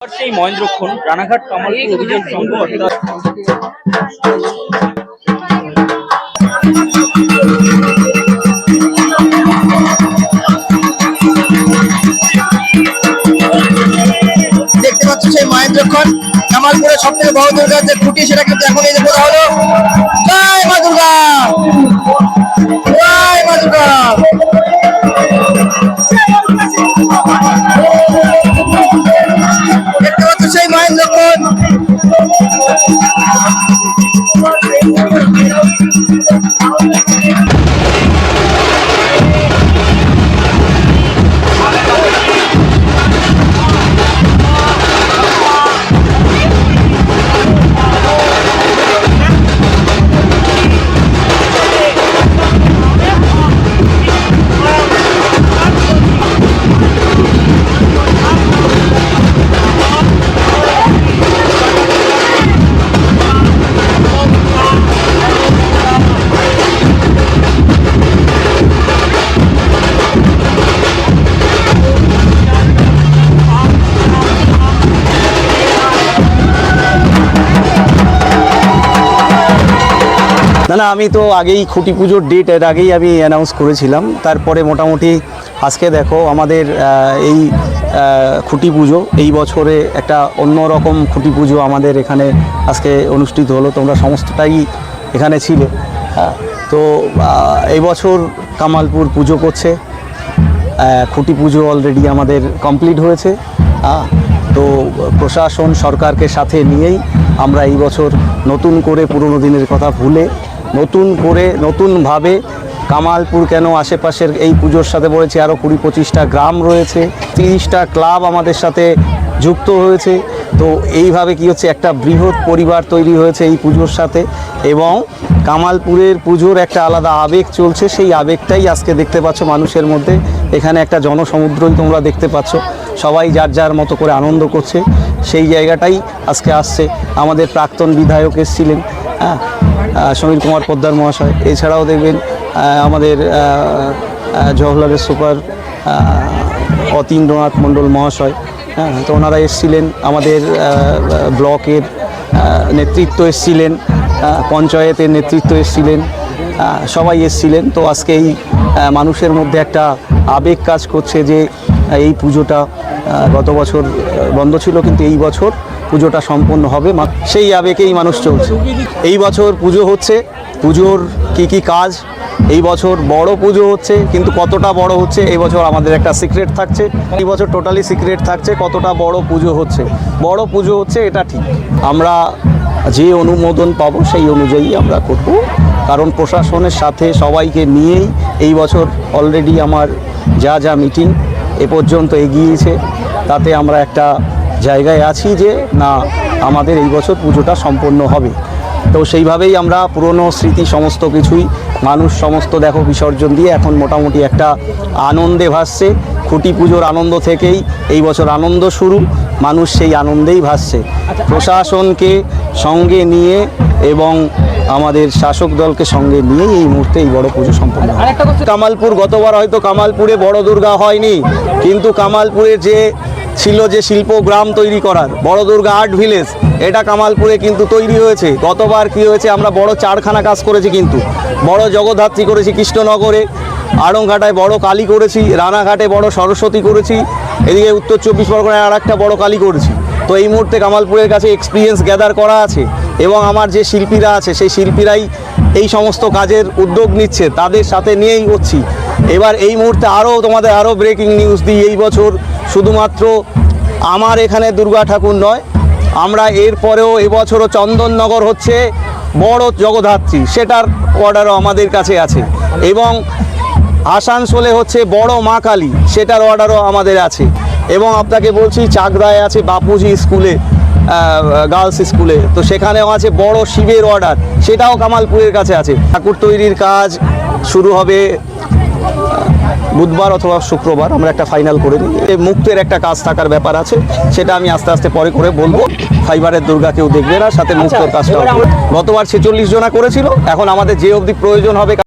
সেই মহেন্দ্রক্ষণ রানাঘাট কামালপুর অভিযান সংঘ দেখতে পাচ্ছ সেই মহেন্দ্রক্ষণ কামালপুরের সব থেকে বড় দুর্গার যে খুঁটি, সেটা কিন্তু এখন এই যে বলা হলো। না না, আমি তো আগেই খুঁটি পুজোর ডেট এর আগেই আমি অ্যানাউন্স করেছিলাম। তারপরে মোটামুটি আজকে দেখো আমাদের এই খুঁটি পুজো, এই বছরে একটা অন্যরকম খুঁটি পুজো আমাদের এখানে আজকে অনুষ্ঠিত হলো। তোমরা সমস্তটাই এখানে ছিলে। হ্যাঁ তো এই বছর কামালপুর পুজো করছে। খুঁটি পুজো অলরেডি আমাদের কমপ্লিট হয়েছে। তো, প্রশাসন সরকারকে সাথে নিয়েই আমরা এই বছর নতুন করে পুরনো দিনের কথা ভুলে নতুন করে, নতুনভাবে কামালপুর কেন আশেপাশের এই পুজোর সাথে পড়েছে আরও কুড়ি পঁচিশটা গ্রাম রয়েছে, তিরিশটা ক্লাব আমাদের সাথে যুক্ত হয়েছে। তো এইভাবে কি হচ্ছে, একটা বৃহৎ পরিবার তৈরি হয়েছে এই পুজোর সাথে এবং কামালপুরের পুজোর একটা আলাদা আবেগ চলছে, সেই আবেগটাই আজকে দেখতে পাচ্ছ মানুষের মধ্যে। এখানে একটা জনসমুদ্রই তোমরা দেখতে পাচ্ছ। সবাই যার যার মতো করে আনন্দ করছে। সেই জায়গাটাই আজকে আসছে। আমাদের প্রাক্তন বিধায়ক এসেছিলেন হ্যাঁ সমীর কুমার পোদ্দার মহাশয়। এছাড়াও দেখবেন আমাদের জওহরলালের সুপার অতীন্দ্রনাথ মণ্ডল মহাশয় হ্যাঁ তো ওনারা এসেছিলেন। আমাদের ব্লকের নেতৃত্ব এসেছিলেন পঞ্চায়েতের নেতৃত্ব এসেছিলেন সবাই এসেছিলেন। তো আজকে এই মানুষের মধ্যে একটা আবেগ কাজ করছে যে এই পুজোটা গত বছর বন্ধ ছিল, কিন্তু এই বছর পুজোটা সম্পন্ন হবে। সেই আবেগেই মানুষ চলছে। এই বছর পুজো হচ্ছে। পুজোর কি কি কাজ? এই বছর বড় পুজো হচ্ছে, কিন্তু কতটা বড় হচ্ছে? এই বছর আমাদের একটা সিক্রেট থাকছে। এই বছর টোটালি সিক্রেট থাকছে কতটা বড় পুজো হচ্ছে। বড় পুজো হচ্ছে, এটা ঠিক। আমরা যে অনুমোদন পাবো, সেই অনুযায়ী আমরা করব। কারণ প্রশাসনের সাথে সবাইকে নিয়েই এই বছর অলরেডি আমার যা যা মিটিং এ পর্যন্ত এগিয়েছে। তাতে আমরা একটা জায়গায় আছি যে না আমাদের এই বছর পুজোটা সম্পন্ন হবে। তো সেইভাবেই আমরা পুরনো স্মৃতি সমস্ত কিছুই মানুষ সমস্ত দেখো বিসর্জন দিয়ে এখন মোটামুটি একটা আনন্দে ভাসছে। খুঁটি পুজোর আনন্দ থেকেই এই বছর আনন্দ শুরু মানুষ সেই আনন্দেই ভাসছে। প্রশাসনকে সঙ্গে নিয়ে এবং আমাদের শাসক দলকে সঙ্গে নিয়ে এই মুহূর্তে এই বড় পুজো সম্পন্ন হয়। কামালপুর গতবার হয়তো কামালপুরে বড় দুর্গা হয়নি কিন্তু কামালপুরে যে ছিল যে শিল্প গ্রাম তৈরি করার বড় দুর্গা আর্ট ভিলেজ এটা কামালপুরে কিন্তু তৈরি হয়েছে। গতবার কি হয়েছে আমরা বড় চারখানা কাজ করেছি কিন্তু। বড় জগদ্ধাত্রী করেছি কৃষ্ণনগরে আড়ংঘাটায় বড় কালী করেছি রানাঘাটে বড় সরস্বতী করেছি এদিকে উত্তর চব্বিশ পরগনায় আর একটা বড় কালী করেছি। তো এই মুহূর্তে কামালপুরের কাছে এক্সপিরিয়েন্স গ্যাদার করা আছে। এবং আমার যে শিল্পীরা আছে, সেই শিল্পীরাই এই সমস্ত কাজের উদ্যোগ নিচ্ছে, তাদের সাথে নিয়েই হচ্ছি। এবার এই মুহূর্তে আরও তোমাদের আরও ব্রেকিং নিউজ দিই, এই বছর শুধুমাত্র আমার এখানে দুর্গা ঠাকুর নয়, আমরা এরপরেও এবছরও চন্দননগর হচ্ছে বড় জগদ্ধাত্রী, সেটার অর্ডারও আমাদের কাছে আছে। এবং আসানসোলে হচ্ছে বড় মা কালী, সেটার অর্ডারও আমাদের আছে। এবং আপনাকে বলছি, চাকদায় আছে বাপুজি স্কুলে। গার্লস স্কুলে তো সেখানেও আছে বড় শিবের অর্ডার সেটাও কামালপুরের কাছে আছে। ঠাকুর তৈরির কাজ শুরু হবে বুধবার অথবা শুক্রবার। আমরা একটা ফাইনাল করে নিই। এই মুক্তের একটা কাজ থাকার ব্যাপার আছে। সেটা আমি আস্তে আস্তে পরে করে বলব। ফাইবারের দুর্গা কেউ দেখবে না সাথে মুক্তর কাজটা। গতবার ছেচল্লিশ জনা করেছিল। এখন আমাদের যে অবধি প্রয়োজন হবে